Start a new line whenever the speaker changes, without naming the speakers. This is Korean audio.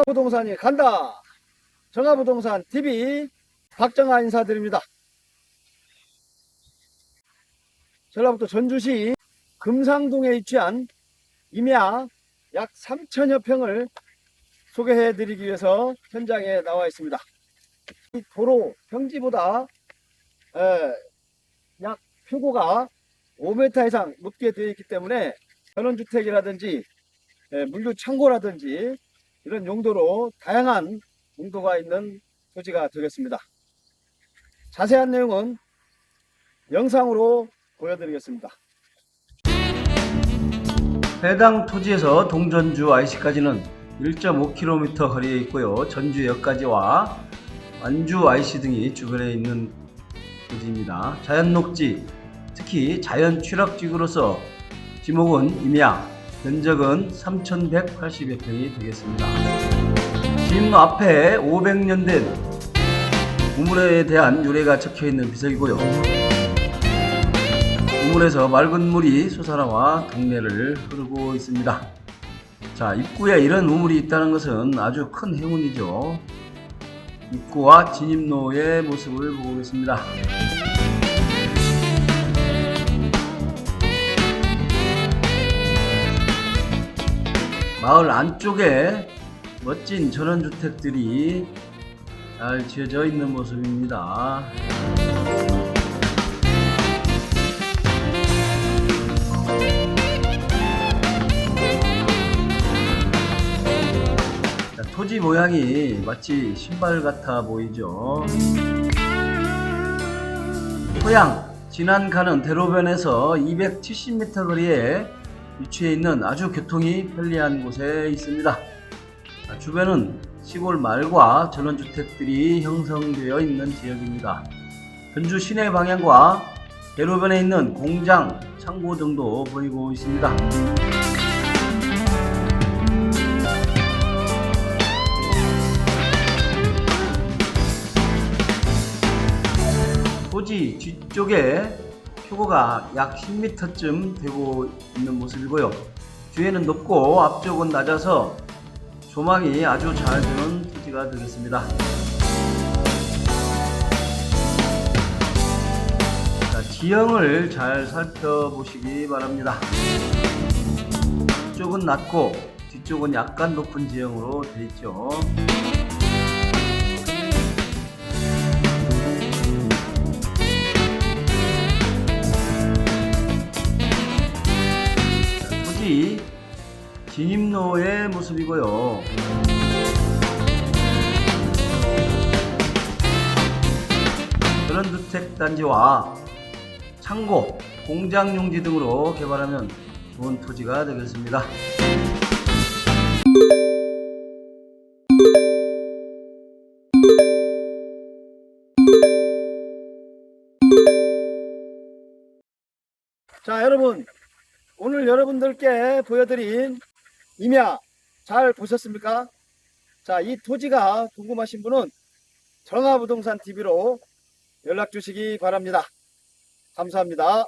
정화부동산이 간다. 정화부동산 TV 박정아 인사드립니다. 전라북도 전주시 금상동에 위치한 임야 약 3천여 평을 소개해 드리기 위해서 현장에 나와 있습니다. 이 도로 평지보다 에, 약 표고가 5m 이상 높게 되어 있기 때문에 전원주택이라든지 에, 물류 창고라든지 이런 용도로 다양한 용도가 있는 토지가 되겠습니다. 자세한 내용은 영상으로 보여드리겠습니다.
해당 토지에서 동전주 IC까지는 1.5km 거리에 있고요. 전주역까지와 완주 IC 등이 주변에 있는 토지입니다. 자연 녹지, 특히 자연 취락지구로서 지목은 임야, 면적은 3,180여 평이 되겠습니다. 집 앞에 500년 된 우물에 대한 유래가 적혀 있는 비석이고요. 우물에서 맑은 물이 솟아나와 동네를 흐르고 있습니다. 자, 입구에 이런 우물이 있다는 것은 아주 큰 행운이죠. 입구와 진입로의 모습을 보고 계십니다. 마을 안쪽에 멋진 전원주택들이 잘 지어져 있는 모습입니다. 자, 토지 모양이 마치 신발 같아 보이죠. 토양 진안가는 대로변에서 270m 거리에 위치해 있는 아주 교통이 편리한 곳에 있습니다. 자, 주변은 시골 마을과 전원주택들이 형성되어 있는 지역입니다. 전주 시내 방향과 대로변에 있는 공장, 창고 등도 보이고 있습니다. 토지 뒤쪽에 표고가 약 10m쯤 되고 있는 모습이고요. 뒤에는 높고 앞쪽은 낮아서 조망이 아주 잘 되는 토지가 되겠습니다. 자, 지형을 잘 살펴보시기 바랍니다. 앞쪽은 낮고 뒤쪽은 약간 높은 지형으로 되어 있죠. 진입로의 모습이고요. 전원주택 단지와 창고, 공장 용지 등으로 개발하면 좋은 토지가 되겠습니다.
자, 여러분. 오늘 여러분들께 보여드린 임야 잘 보셨습니까? 자, 이 토지가 궁금하신 분은 정화부동산 TV로 연락 주시기 바랍니다. 감사합니다.